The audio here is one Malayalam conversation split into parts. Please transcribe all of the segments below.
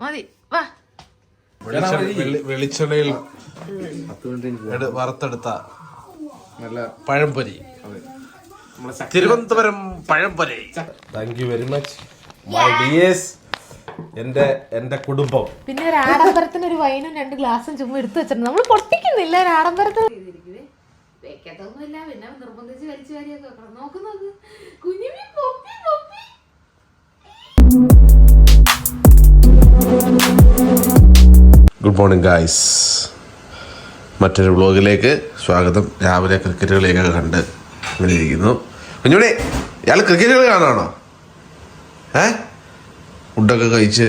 മതി. വാ. വെളി- വെളിച്ചെണ്ണയിൽ വറുത്തെടുത്ത നല്ല പഴംപൊരി. തിരുവനന്തപുരം പഴംപൊരി. Thank you very much my dears എന്റെ എന്റെ കുടുംബം. പിന്നെ ഒരു ആഡംബരത്തിന് ഒരു വൈനും രണ്ട് ഗ്ലാസും ചുമ്മാ എടുത്തു വെച്ചിട്ടുണ്ട്. നമ്മൾ പൊട്ടിക്കുന്നില്ല ഒരു ആഡംബരത്തിന്. വെക്കത്തൊന്നുമില്ല. പിന്നെ നിർബന്ധിച്ച് വലിച്ചു വാരിയൊക്കെ നോക്കുന്നത് നോക്ക് നോക്ക്. കുഞ്ഞുമി പൊപ്പി പൊപ്പി. Good morning guys. മറ്റൊരു വ്ളോഗിലേക്ക് സ്വാഗതം. രാവിലെ ക്രിക്കറ്റ് കളിയൊക്കെ കണ്ട് അങ്ങനെ ഇരിക്കുന്നു. കുഞ്ഞുമണി ഇയാൾ ക്രിക്കറ്റ് കളി കാണാണോ ഏ? ഫുഡൊക്കെ കഴിച്ച്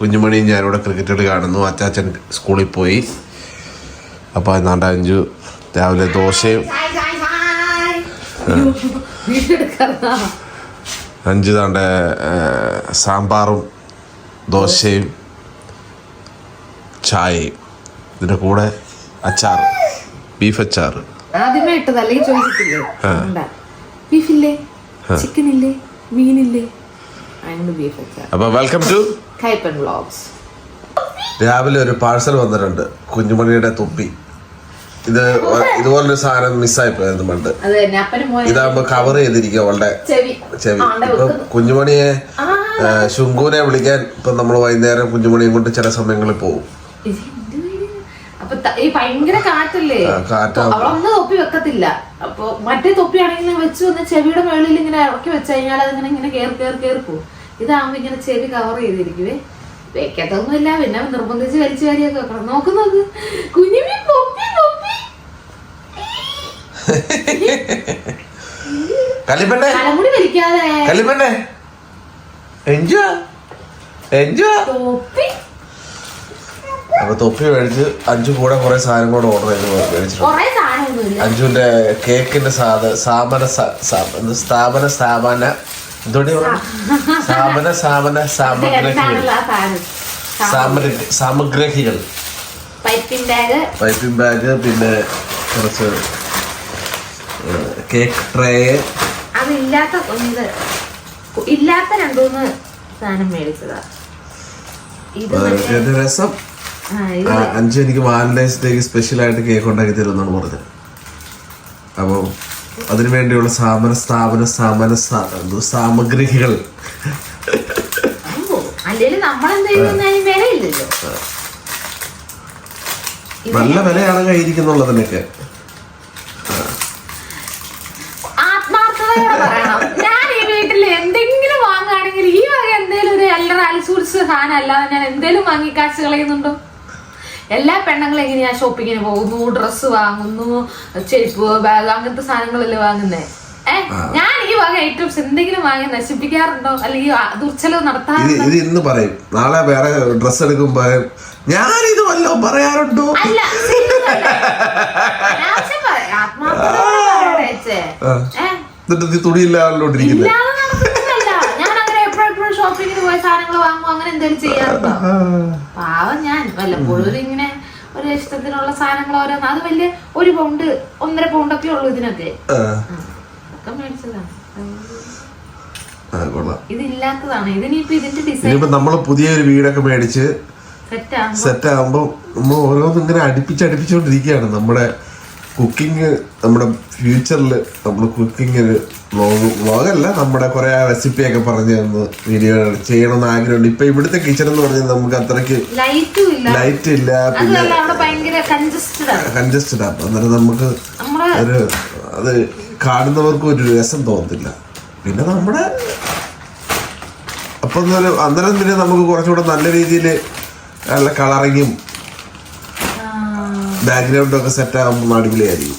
കുഞ്ഞുമണിയും ഞാനിവിടെ ക്രിക്കറ്റ് കളി കാണുന്നു. അച്ചാച്ചൻ സ്കൂളിൽ പോയി. അപ്പോൾ നാണ്ടഞ്ചു രാവിലെ ദോശയും അഞ്ച് താണ്ട സാമ്പാറും ദോശയും ചായയും ഇതിന്റെ കൂടെ അച്ചാർ ബീഫ് അച്ചാർ. ആദ്യമേ ഇട്ടത് അല്ലെങ്കിൽ ചോദിച്ചിട്ടില്ലേ? ബീഫില്ലേ ചിക്കൻ ഇല്ലേ? മീനില്ലേ ബീഫ് അച്ചാർ. അപ്പോൾ വെൽക്കം ടു കൈപ്പൻ വ്ളോഗ്സ് രാവിലെ ഒരു പാഴ്സൽ വന്നിട്ടുണ്ട്. കുഞ്ഞുമണിയുടെ തൊപ്പി ഇത് ഇതുപോലൊരു സാധനം മിസ്സായി പോയത് പണ്ട്. ഇതാകുമ്പോ കവർ ചെയ്തിരിക്കുക അവളുടെ ചെവി. ഇപ്പൊ കുഞ്ഞുമണിയെ ശുങ്കൂനെ വിളിക്കാൻ ഇപ്പൊ നമ്മൾ വൈകുന്നേരം കുഞ്ഞുമണിയും കൊണ്ട് ചില സമയങ്ങളിൽ പോകും? അപ്പൊ ഈ ഭയങ്കര കാറ്റല്ലേ. അവളൊന്നും തൊപ്പി വെക്കത്തില്ല. അപ്പൊ മറ്റേ തൊപ്പിയാണെങ്കിൽ വെച്ച് വന്ന് ചെവിയുടെ മുകളിൽ ഇങ്ങനെ ഇറക്കി വെച്ച് കഴിഞ്ഞാൽ അതിങ്ങനെ ഇങ്ങനെ കേറി കേറി കേറി പോകും. ഇതാകുമ്പോ ഇങ്ങനെ ചെവി കവർ ചെയ്തിരിക്കുവേ. വെക്കത്തൊന്നുമില്ല. പിന്നെ നിർബന്ധിച്ച് വലിച്ചു വാരിയൊക്കെ വെക്കണം. നോക്ക് നോക്ക് കുഞ്ഞുമി പൊപ്പി പൊപ്പി. കലിപ്പന്നെ തലമുടി വലിക്കാതെ. കലിപ്പന്നെ എൻജോ എൻജോ തൊപ്പി. അപ്പൊ തൊപ്പി മേടിച്ച് അഞ്ചു കൂടെ കുറെ സാധനം കൂടെ ഓർഡർ ചെയ്ത് മേടിച്ചിട്ടുണ്ട്. സാധനമൊന്നുമില്ല കേക്കിന്റെ സാധ സ്ഥാപന സ്ഥാപന സ്ഥാപന എന്തോടി സ്ഥാപന സ്ഥാപന സാമഗ്രഹികൾ സാമഗ്രഹികൾ പൈപ്പിംഗ് ബാഗ്. പിന്നെ കുറച്ച് കേക്ക് ട്രേ. അതില്ലാത്ത ഇത് ഇല്ലാത്ത രണ്ടുമൂന്ന് സാധനം മേടിച്ചതാ. ഇത് രസം. അഞ്ചു എനിക്ക് വാലന്റൈൻസ് ഡേക്ക് സ്പെഷ്യൽ ആയിട്ട് കേക്ക് ഉണ്ടാക്കി തരുമെന്നാണ് പറഞ്ഞത്. അപ്പോൾ അതിനു വേണ്ടിയുള്ള സാമന സ്ഥാപന സാമന സാമഗ്രികൾ? നല്ല വിലയാണ് കയ്യിരിക്കുന്നുള്ളതിനൊക്കെ എന്തെങ്കിലും വാങ്ങുകയാണെങ്കിൽ ഈ വക എന്തെങ്കിലും ഒരു അല്ലറ അലിസൂർസ് സാധനം അല്ലാതെ ഞാൻ എന്തെങ്കിലും വാങ്ങി കാശ് കളയുന്നുണ്ടോ? എല്ലാ പെണ്ണുങ്ങളും എങ്ങനെയാ ഷോപ്പിങ്ങിന് പോകുന്നു ഡ്രസ്സ് വാങ്ങുന്നു ചെരുപ്പ് ബാഗ് അങ്ങനത്തെ സാധനങ്ങളല്ലേ വാങ്ങുന്നേ ഏഹ് ഞാൻ ഈ വക ഐറ്റംസ് എന്തെങ്കിലും വാങ്ങി നശിപ്പിക്കാറുണ്ടോ അല്ലെങ്കിൽ ദുർച്ചലവ് ഇത് നടത്താറുണ്ടോ ഇത് ഇന്ന് പറയും നാളെ വേറെ ഡ്രസ്സ് എടുക്കുമ്പോ പറയും ഞാനിത് വല്ലോ പറയാറുണ്ടോ അല്ല serious അല്ല. അനാവശ്യം പറയാം. ആത്മാർത്ഥതയോടെ പറയണേ ചേച്ചേ. ആ. ഏ? എന്നിട്ട് നീ തുണിയില്ലാണ്ടോണ്ടിരിക്കുന്നത് ഇല്ലാതെ നടക്കുന്നില്ല. ഞാൻ അങ്ങനെ എപ്പോഴും എപ്പോഴും ഷോപ്പിങ്ങിന് പോയി സാധനങ്ങൾ എന്തെങ്കിലും ചെയ്യാറുണ്ടോ? പാവം ഞാൻ. വല്ലപ്പോഴും ഇങ്ങനെ ഒരു ഇഷ്ടത്തിനുള്ള സാധനങ്ങൾ ഓരോന്ന്. അത് വലിയ ഒരു പൗണ്ട് ഒന്നര പൗണ്ടൊക്കെ ഉള്ളു ഇതിനൊക്കെ. ഒക്കെ മേടിച്ചതാണ്. ഇതില്ലാത്തതാണ്. ഇതിനിപ്പോ ഇതിന്റെ ഡിസൈൻ നമ്മൾ പുതിയ പുതിയൊരു വീടൊക്കെ മേടിച്ച് സെറ്റ് ആകുമ്പോ നമ്മൾ ഓരോന്നും ഇങ്ങനെ നമ്മുടെ കുക്കിംഗ് നമ്മുടെ ഫ്യൂച്ചറിൽ നമ്മൾ കുക്കിംഗ് വ്ളോഗ് വ്ളോഗല്ല നമ്മുടെ കുറേ റെസിപ്പിയൊക്കെ പറഞ്ഞു തന്ന് വീഡിയോ ചെയ്യണമെന്ന് ആഗ്രഹമുണ്ട്. ഇപ്പൊ ഇവിടുത്തെ കിച്ചൺ എന്ന് പറഞ്ഞാൽ നമുക്ക് അത്രയ്ക്ക് ലൈറ്റും ഇല്ല. പിന്നെ കൺജസ്റ്റഡ് ആണ്. അന്നേരം നമുക്ക് ഒരു അത് കാണുന്നവർക്കും ഒരു രസം തോന്നത്തില്ല. പിന്നെ നമ്മുടെ അപ്പൊ അന്നേരം പിന്നെ നമുക്ക് കുറച്ചുകൂടെ നല്ല രീതിയിൽ നല്ല കളറിങ്ങും ബാക്ക്ഗ്രൗണ്ടും ഒക്കെ സെറ്റ് ആകുമ്പോൾ അടിപൊളിയായിരിക്കും.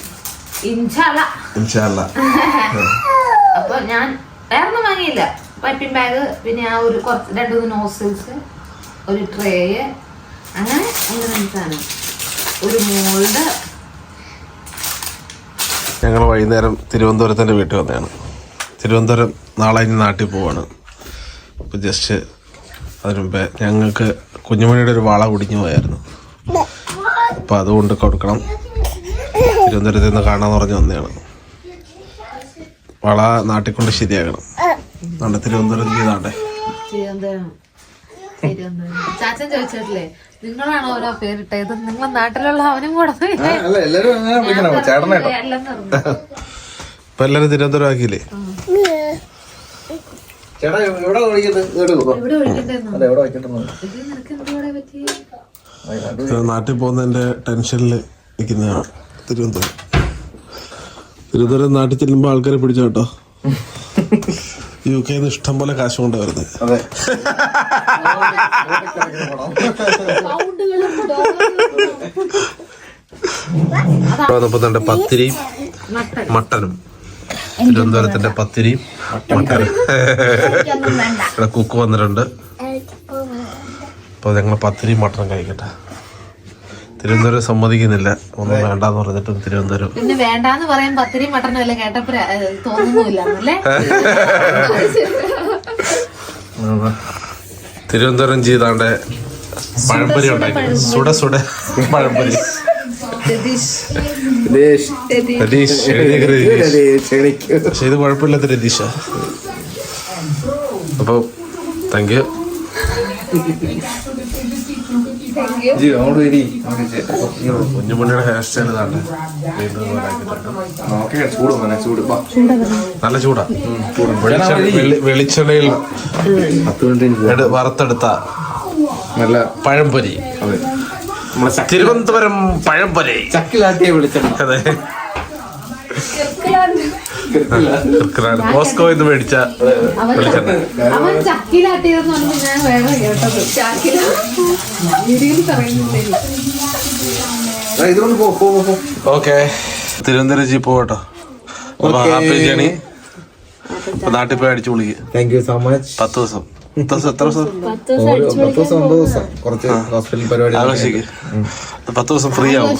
അപ്പൊ ഞാൻ വേറെ ഒന്നും വാങ്ങിയില്ല. പൈപ്പിംഗ് ബാഗ് പിന്നെ ആ ഒരു കുറച്ച് രണ്ട് മൂന്ന് നോസിൽസ് ഒരു ട്രേ അങ്ങനെ സാധനം. ഒരു മോൾഡ് ഞങ്ങൾ വൈകുന്നേരം തിരുവനന്തപുരത്തിന്റെ വീട്ടിൽ വന്നതാണ്. തിരുവനന്തപുരം നാളെ ഇനി നാട്ടിൽ പോവാണ്. അപ്പോൾ ജസ്റ്റ് അതിന് മുമ്പേ ഞങ്ങൾക്ക് കുഞ്ഞുമണിയുടെ ഒരു വള കുടിഞ്ഞു പോയായിരുന്നു. അപ്പോൾ അതുകൊണ്ട് കൊടുക്കണം. തിരുവനന്തപുരത്ത് നിന്ന് കാണാമെന്ന് പറഞ്ഞ് വന്നതാണ്. വള നാട്ടിൽ കൊണ്ട് ശരിയാക്കണം നാളെ തിരുവനന്തപുരം ചെയ്താണ്ടേ തിരുവനന്തപുരം. തിരുവനന്തപുരം. ചാച്ചൻ ചോദിച്ചിട്ടില്ലേ നിങ്ങളാണോ ഓരോ പേരിട്ടത്? ഇത് നിങ്ങളെ നാട്ടിലുള്ള അവനും കൂടെ എല്ലാരും ഇപ്പൊ തിരുവനന്തപുരം ആക്കിയില്ലേ? ചേട്ടാ എവിടെ ഒഴിക്കുന്നത് എവിടെ നിനക്ക് എന്തുകൂടെ പറ്റി നാട്ടിൽ പോകുന്നതിന്റെ ടെൻഷനിൽ നിൽക്കുന്നതാണ്. തിരുവനന്തപുരം. തിരുവനന്തപുരം നാട്ടിൽ ചെല്ലുമ്പോൾ ആൾക്കാരെ പിടിച്ചോ കേട്ടോ. യു കെ ഇഷ്ടം പോലെ കാശ് കൊണ്ട് വരുന്നത്. പത്തിരിയും മട്ടനും. തിരുവനന്തപുരത്തിന്റെ പത്തിരിയും മട്ടനും. ഇവിടെ കുക്ക് വന്നിട്ടുണ്ട്. അപ്പൊ ഞങ്ങൾ പത്തിരിയും മട്ടനും കഴിക്കട്ടെ. തിരുവനന്തപുരം സമ്മതിക്കുന്നില്ല. ഒന്നും വേണ്ടെന്ന് പറഞ്ഞിട്ടും തിരുവനന്തപുരം. പിന്നെ വേണ്ടാന്ന് പറയാൻ പത്തിരി മട്ടനും എല്ലാം കേട്ടപ്പോ അല്ലേ തിരുവനന്തപുരം ചെയ്താണ്ട് പഴംപൊരി ഉണ്ടാക്കി. സുട സുട പഴംപൊരി. പക്ഷെ ഇത് കുഴപ്പമില്ലാത്ത രതീഷ. അപ്പോൾ താങ്ക് യു കുഞ്ഞുമണിയുടെ ഹെയർ സ്റ്റൈൽ ചൂട് മോനെ, ചൂട്. വാ. നല്ല ചൂടാ. വെളിച്ചെണ്ണ വെളിച്ചെണ്ണയിൽ വറുത്തെടുത്ത നല്ല പഴംപൊരി. തിരുവനന്തപുരം പഴംപൊരി. ചക്കിലാട്ടിയ വെളിച്ചെണ്ണ. അതെ. മോസ്കോ എന്ന് മേടിച്ച വെളിച്ചെണ്ണ. അവൻ ചക്കിലാട്ടിയതെന്ന് പറഞ്ഞു ഞാൻ വേറെ കേട്ടത്. ചക്കില? വീഡിയോയിൽ ഓക്കെ. തിരുവനന്തപുരം ജീപ്പ് അപ്പൊ Okay. Happy journey. നാട്ടിൽ പോയി അടിച്ചു വിളിക്കുക താങ്ക് യു സോ മച്ച് പത്ത് ദിവസം. പത്ത് ദിവസം എത്ര ദിവസം പത്ത് ദിവസം ഒമ്പത് ദിവസം. കുറച്ച് ഹോസ്പിറ്റൽ പരിപാടി ആഘോഷിക്ക് പത്ത് ദിവസം ഫ്രീ ആവും.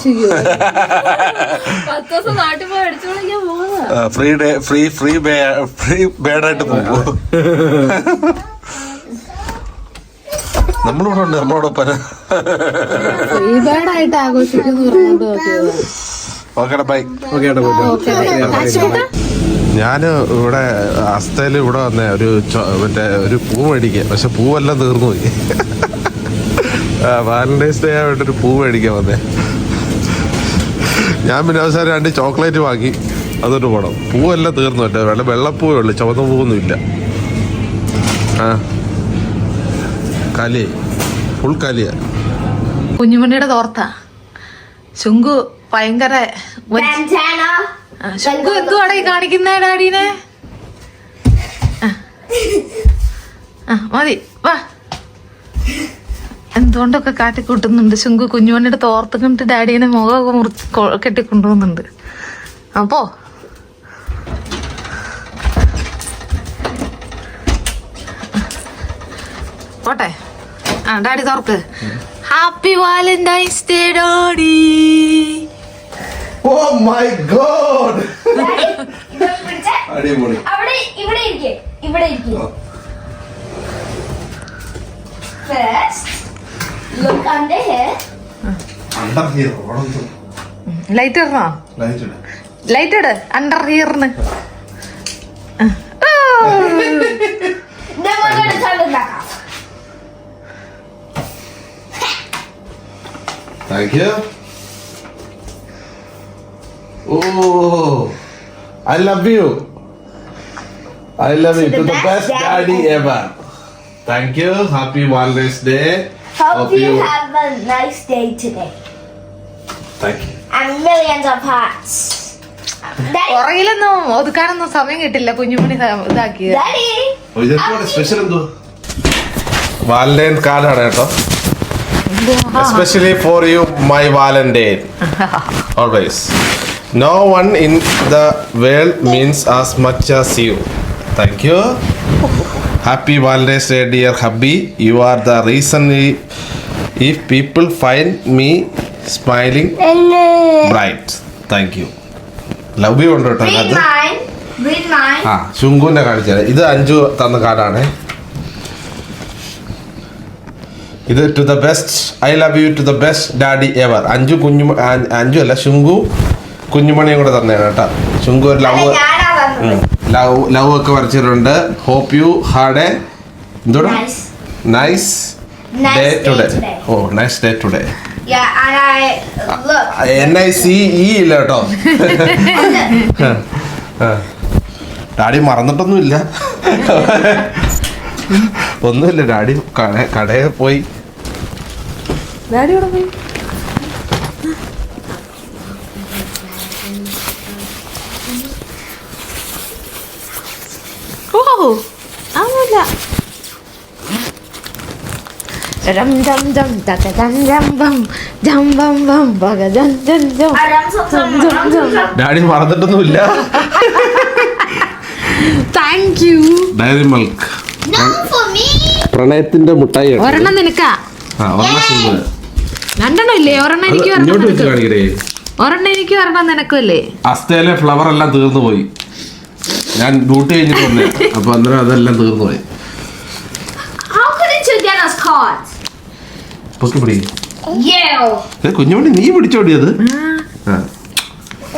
Free day free free free ബേഡായിട്ട് പോകും. നമ്മളിവിടെ ഉണ്ട് നമ്മളോടൊപ്പം ഓക്കേടാ ബൈ. ഓക്കെ ഞാൻ ഇവിടെ അസ്തയിൽ ഇവിടെ വന്ന ഒരു മറ്റേ ഒരു പൂ മേടിക്കാൻ. പക്ഷെ പൂവെല്ലാം തീർന്നു പോയി. വാലന്റൈൻസ് ഡേ ആയിട്ട് ഒരു പൂ മേടിക്കാൻ വന്നേ. ഞാൻ പിന്നെ അവസാനം രണ്ട് ചോക്ലേറ്റ് വാങ്ങി അതൊരു പോണം. പൂവെല്ലാം തീർന്നു മറ്റേ വെള്ള വെള്ളപ്പൂവേ ഉള്ളു. ചുവന്ന പൂവൊന്നും ഇല്ല. ആ. കലി. ഫുൾ കലിയ. കുഞ്ഞുമണിയുടെ തോർത്ത. ശുങ്കു ഭയങ്കര ശുങ്കു എന്തുവാടാ കാണിക്കുന്നേ ഡാഡീനെ? ആ. മതി വാ. എന്തുകൊണ്ടൊക്കെ കാട്ടിക്കൂട്ടുന്നുണ്ട്? ശുങ്കു കുഞ്ഞുമണിയുടെ തോർത്ത് കണ്ടിട്ട് ഡാഡീനെ മുഖമൊക്കെ മുറിച്ച് കെട്ടി കെട്ടിക്കൊണ്ടുപോകുന്നുണ്ട് അപ്പോ പോട്ടെ. ആ daddy തോർക്ക് happy valentine's day daddy. Oh my god അടിപൊളി. അവിടെ ഇവിടെ ഇരിക്കെ ഇവിടെ ഇരിക്കെ. First look under here under here light ഇടണോ? ലൈറ്റ് ഇട. ലൈറ്റ് ഇട. അണ്ടർ ഹിയറിന് നമ്മളുടെ ചണ്ടുണ്ടാക്കാം Thank you. Oh, I love you. I love you. To the best daddy ever. Thank you. Happy Valentine's Day. Hope you you have a nice day today Thank you. and millions of hearts. Daddy, പുറകിലൊന്നും ഒതുക്കാനൊന്നും സമയം കിട്ടില്ല കുഞ്ഞുമണി ഇതാക്കിയത് Daddy, Oh, സ്പെഷ്യൽ എന്തോ വാലന്റൈൻ കാർഡാണ് കേട്ടോ especially for you my valentine always no one in the world means as much as you thank you happy valentine's day dear hubby you are the reason if people find me smiling bright thank you love you ഉണ്ട് കേട്ടോ. അത് അതിനകത്ത്. ആ ശുങ്കുവിനെ കാണിച്ചത് ഇത് അഞ്ചു തന്ന കാർഡാണ് ഇത് to the best I love you to the best daddy ever Anju കുഞ്ഞു അഞ്ചു അല്ല ശുങ്കു കുഞ്ഞുമണിയും കൂടെ തന്നെയാണ് കേട്ടോ. ചുങ്കു ഒരു ലവ്. ലവ് ലവ് ഒക്കെ വരച്ചിട്ടുണ്ട്. ഹോപ്പ് യു ഹാഡ് എ എന്തോടാ? Nice. Nice Nice day today oh nice day today Yeah, and I look. N I C E ഇല്ല കേട്ടോ. ഡാഡി മറന്നിട്ടൊന്നുമില്ല. ഒന്നുമില്ല ഡാഡി കട കടയിൽ പോയി. ഡാഡി ഇവിടെ പോയി? അതൊന്നുമില്ല ജം ജം ജം തക ജം ജം ബം ജം ബം ബം ബക ജം ജം ജം ജം ജം ജം daddy മറന്നിട്ടൊന്നുമില്ല. Thank you Dairy Milk No for me. പ്രണയത്തിന്റെ മുട്ടായി. ഒരെണ്ണം നിനക്കാ. രണ്ടെണ്ണം ഇല്ലേ? ഒരെണ്ണം എനിക്ക് ഒരെണ്ണം എനിക്ക് ഒരെണ്ണം നിനക്കും അല്ലേ? അസ്തയിലെ ഫ്ലവർ എല്ലാം തീർന്നു പോയി ഞാൻ ഡ്യൂട്ടി കഴിഞ്ഞിട്ട് വന്നേ അപ്പൊ അന്നേരം അതെല്ലാം തീർന്നു പോയി How could it two get us caught? പൊക്കി പിടി. You. കുഞ്ഞുമണി നീ പിടിച്ചോടിയത് ആ,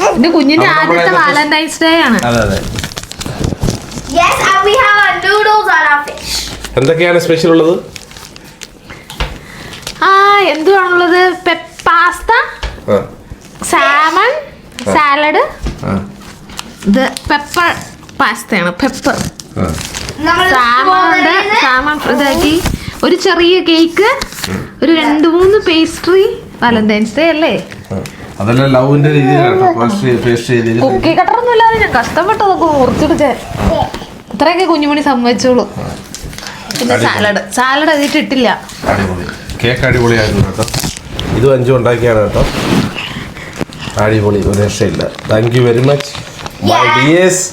എന്റെ കുഞ്ഞിന്റെ അപ്പൊ ആദ്യത്തെ നമ്മളെ വാലന്റൈൻസ് ഡേ ആണ്. അതെ അതെ. Yes, and we have our noodles on our fish. എന്തൊക്കെയാണ് സ്പെഷ്യൽ ഉള്ളത്? ആ എന്തുവാണുള്ളത്? പാസ്ത ആ, സാമൺ സാലഡ് ആ, ഇത് പെപ്പർ പാസ്തയാണ്. പെപ്പർ. നമ്മൾ സാമൺ ഇതാക്കി. ഒരു ചെറിയ കേക്ക് ഒരു രണ്ട് മൂന്ന് പേസ്ട്രി വാലന്റൈൻസ് ഡേ അല്ലേ. അതെല്ലാം ലവിന്റെ രീതിയിലാണ് കുക്കി കട്ടറൊന്നും ഇല്ലാതെ ഞാൻ കഷ്ടപ്പെട്ടതൊക്കെ മുറിച്ചെടുക്കാൻ ഇത്രയൊക്കെ കുഞ്ഞുമണി സമ്മതിച്ചോളൂ. പിന്നെ സാലഡ്. സാലഡ് അതിട്ട് ഇട്ടില്ല. കേക്ക് അടിപൊളിയായിരുന്നു കേട്ടോ. ഇതും അഞ്ചും ഉണ്ടാക്കിയാണ് കേട്ടോ. അടിപൊളി. ഒരു രക്ഷയില്ല. Thank you very much my dears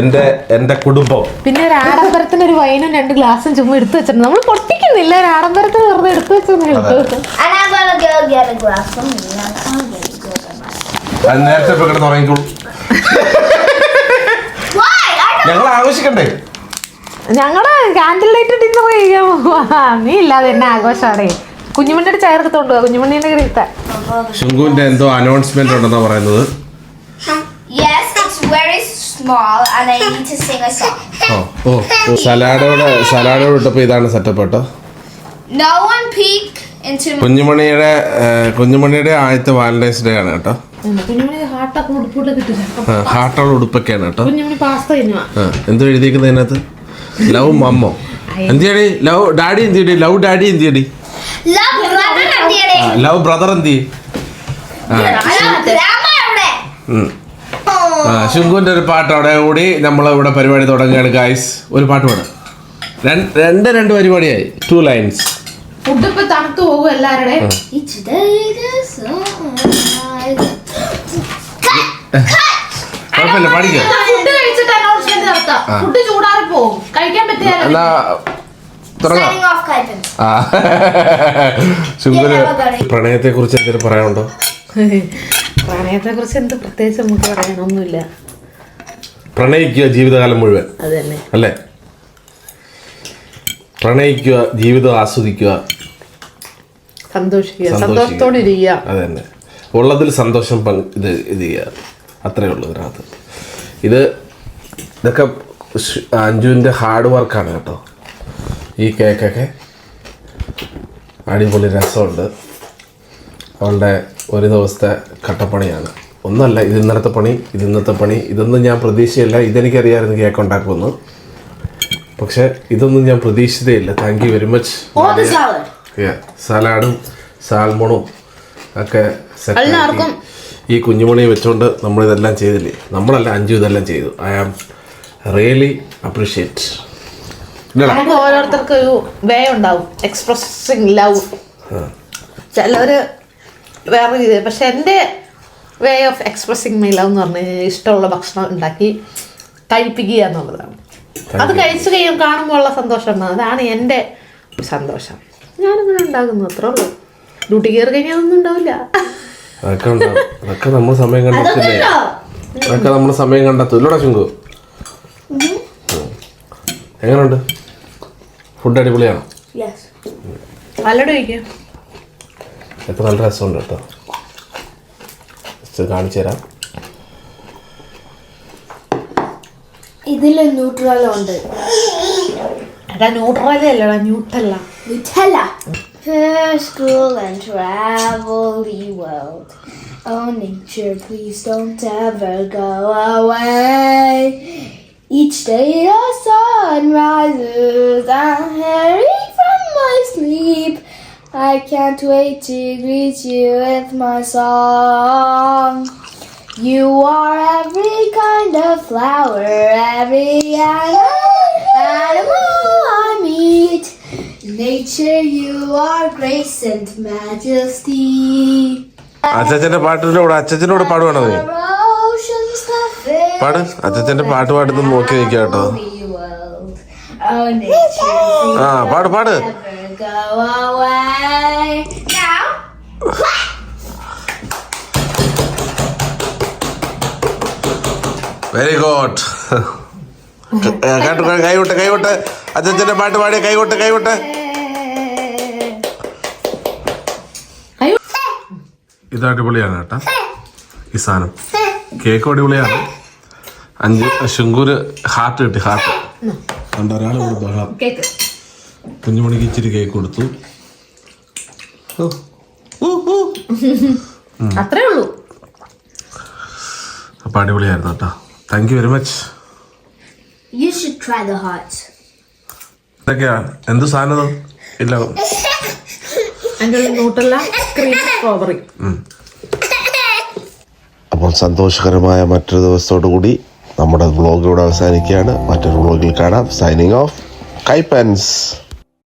എന്റെ എന്റെ കുടുംബം. പിന്നെ ഒരു ആഡംബരത്തിന് ഒരു വൈനും രണ്ട് ഗ്ലാസും ചുമ്മാ എടുത്തു വെച്ചിട്ടുണ്ട്. നമ്മൾ പൊട്ടിക്കുന്നില്ല ഒരു ആഡംബരത്തിന് വെറുതെ എടുത്തു വെച്ചിട്ടുണ്ട് എടുത്തു വെച്ചു And I'm gonna go get a glass from me. I'm gonna get a glass. അത് നേരത്തെ കിടന്ന് ഉറങ്ങിക്കോളൂ. ഞങ്ങൾ ആഘോഷിക്കണ്ടേ ഞങ്ങളുടെ കാൻഡിൽ ലൈറ്റ് ഡിന്നർ കഴിക്കാൻ നീ ഇല്ലാതെ എന്നെ ആഘോഷാടേ. കുഞ്ഞുമണിയുടെ ചേർക്കത്തോണ്ട് കുഞ്ഞുമണിയുടെ ശുങ്കുവിന്റെ എന്തോ അനൗൺസ്മെന്റ് ഉണ്ടെന്നാ പറയുന്നത്. Small, and I need to sing a song. ഓ സലാഡോടെ സലാഡോട് ഇട്ടപ്പോ ഇതാണ് സെറ്റപ്പ് കേട്ടോ. No one peek into കുഞ്ഞുമണിയുടെ ഏഹ്, കുഞ്ഞുമണിയുടെ ആദ്യത്തെ വാലന്റൈൻസ് ഡേ ആണ് കേട്ടോ. കുഞ്ഞുമണി ഹാർട്ടൊക്കെ ഉടുപ്പിട്ട് കിട്ടില്ല ഹാർട്ടുള്ള ഉടുപ്പൊക്കെയാണ് കേട്ടോ. കുഞ്ഞുമണി പാസ്ത തിന്നുവാ. ആ, എന്തോ എഴുതിയിരിക്കുന്നതിനകത്ത് ലവ് മമ്മോ. എന്തിയടി ലവ് ഡാഡി എന്തിയടി ലവ് ഡാഡി എന്തിയടി love brother and the love brother എന്തി love grandma അവിടെ. ശുങ്കുവിന്റെ ഒരു പാട്ട് അവിടെ കൂടി നമ്മൾ ഇവിടെ പരിപാടി തുടങ്ങുകയാണ് ഗായ്സ് ഒരു പാട്ട് പാടാം. രണ്ട് രണ്ട് പരിപാടിയായി. ടു ലൈൻസ് ഫുഡ് ഇപ്പൊ തണുത്തു പോകും എല്ലാവരുടെ. Each day the sunrise. കുഴപ്പമില്ല പഠിക്കാം ഫുഡ് കഴിച്ചിട്ട് അനൗൺസ്മെന്റ് നടത്താം. ഫുഡ് ചൂടാറി പോകും. കഴിക്കാൻ പറ്റില്ല തുടങ്ങാം. പ്രണയത്തെ കുറിച്ച് എന്തെങ്കിലും പറയാനുണ്ടോ? പ്രണയത്തെ കുറിച്ച് എന്ത് പ്രത്യേകിച്ച് നമുക്ക് പറയാനൊന്നുമില്ല. പ്രണയിക്കുക ജീവിതകാലം മുഴുവൻ. അത് തന്നെ അല്ലേ? പ്രണയിക്കുക ജീവിതം ആസ്വദിക്കുക. സന്തോഷിക്കുക. സന്തോഷിക്കുക. സന്തോഷത്തോടെ ഇരിക്കുക അത് തന്നെ ഉള്ളതിൽ സന്തോഷം പങ്ക് ഇത് ഇത് ചെയ്യുക. അത്രേ ഉള്ളൂ ഇതിനകത്ത്. ഇത് ഇതൊക്കെ അഞ്ജുവിന്റെ ഹാർഡ് വർക്കാണ് കേട്ടോ. ഈ കേക്കൊക്കെ അടിപൊളി രസമുണ്ട്. അവളുടെ ഒരു ദിവസത്തെ കട്ടപ്പണിയാണ്. ഒന്നല്ല ഇത് ഇന്നലത്തെ പണി ഇത് ഇന്നത്തെ പണി ഇതൊന്നും ഞാൻ പ്രതീക്ഷയില്ല ഇതെനിക്കറിയാമായിരുന്നു കേക്ക് ഉണ്ടാക്കുമെന്ന് പക്ഷെ ഇതൊന്നും ഞാൻ പ്രതീക്ഷിച്ചതേ താങ്ക് യു വെരി മച്ച്. സലാഡും സാൽമണും ഒക്കെ ഈ കുഞ്ഞുമണി വെച്ചോണ്ട് നമ്മൾ ഇതെല്ലാം ചെയ്തില്ലേ? നമ്മളല്ല അഞ്ചു ഇതെല്ലാം ചെയ്തു. ഐ ആം റിയലി അപ്രീഷിയേറ്റ് നമുക്ക് ഓരോരുത്തർക്ക് ഒരു വേ ഉണ്ടാവും എക്സ്പ്രസിങ് ലവ് ചിലവര് വേറെ രീതി പക്ഷെ എന്റെ way of expressing my love എന്ന് പറഞ്ഞു കഴിഞ്ഞാൽ ഇഷ്ടമുള്ള ഭക്ഷണം ഉണ്ടാക്കി കഴിപ്പിക്കുക എന്നുള്ളതാണ്. അത് കഴിച്ചു കഴിയും കാണുമ്പോൾ ഉള്ള സന്തോഷം അതാണ് എന്റെ സന്തോഷം. ഞാനിങ്ങനെ ഉണ്ടാകുന്നു അത്രേ ഉള്ളൂ. ഡ്യൂട്ടി കയറി കഴിഞ്ഞാൽ അതൊന്നും ഉണ്ടാവില്ല. അതൊക്കെ ഉണ്ടാവും. അതൊക്കെ നമ്മൾ സമയം കണ്ടെത്തില്ലേ? അതൊക്കെ നമ്മൾ സമയം ശുങ്കു. എങ്ങനെയുണ്ട് ഫുഡ് അടിപൊളിയാണോ. നല്ലത് ഇപ്പം നല്ല രസമുണ്ട് കേട്ടോ കാണിച്ചു തരാം ഇതിൽ ന്യൂട്രൽ ഉണ്ട് എടാ ന്യൂട്രല അല്ലടാ ന്യൂട്ടല്ല Nutella. School and travel the world. Oh, nature, please don't ever go away. Each day the sun rises. I'm hurrying from my sleep. I can't wait to greet you with my song. You are every kind of flower, every animal, I meet. Nature, you are grace and majesty. അച്ഛച്ചന്റെ പാട്ടിലൂടെ അച്ഛനോട് പാടുവാണത് പാട് അച്ഛച്ചന്റെ പാട്ട് പാടുന്ന നോക്കി നിൽക്കുക കേട്ടോ the world. Oh, nature, please ആ പാട് പാട് go away. Now, very good കേട്ടു കൈവിട്ട് കൈവിട്ട് അച്ഛന്റെ പാട്ട് പാടിയ കൈവിട്ട് കൈവിട്ട് ഇത് അടിപൊളിയാണ് കേട്ടോ. ഈ സാധനം. കേക്ക് അടിപൊളിയാണ്. അഞ്ച് ശുങ്കൂര് ഹാർട്ട് കിട്ടി ഹാർട്ട്. കണ്ട ഒരാൾ കേക്ക്. കുഞ്ഞുമണിക്ക് ഇച്ചിരി കേക്ക് കൊടുത്തു. അത്രേ ഉള്ളൂ. അപ്പൊ അടിപൊളിയായിരുന്നു കേട്ടോ. Thank you very much you should try. ഇതൊക്കെയാ? എന്ത് സാധനം ഇല്ല. അതിന്റെ ന്യൂട്ടല്ല ക്രീം സ്ട്രോബെറി അപ്പോൾ സന്തോഷകരമായ മറ്റൊരു ദിവസത്തോടു കൂടി നമ്മുടെ വ്ളോഗ് ഇവിടെ അവസാനിക്കുകയാണ്. മറ്റൊരു വ്ളോഗിൽ കാണാം. Signing off കൈപ്പൻസ്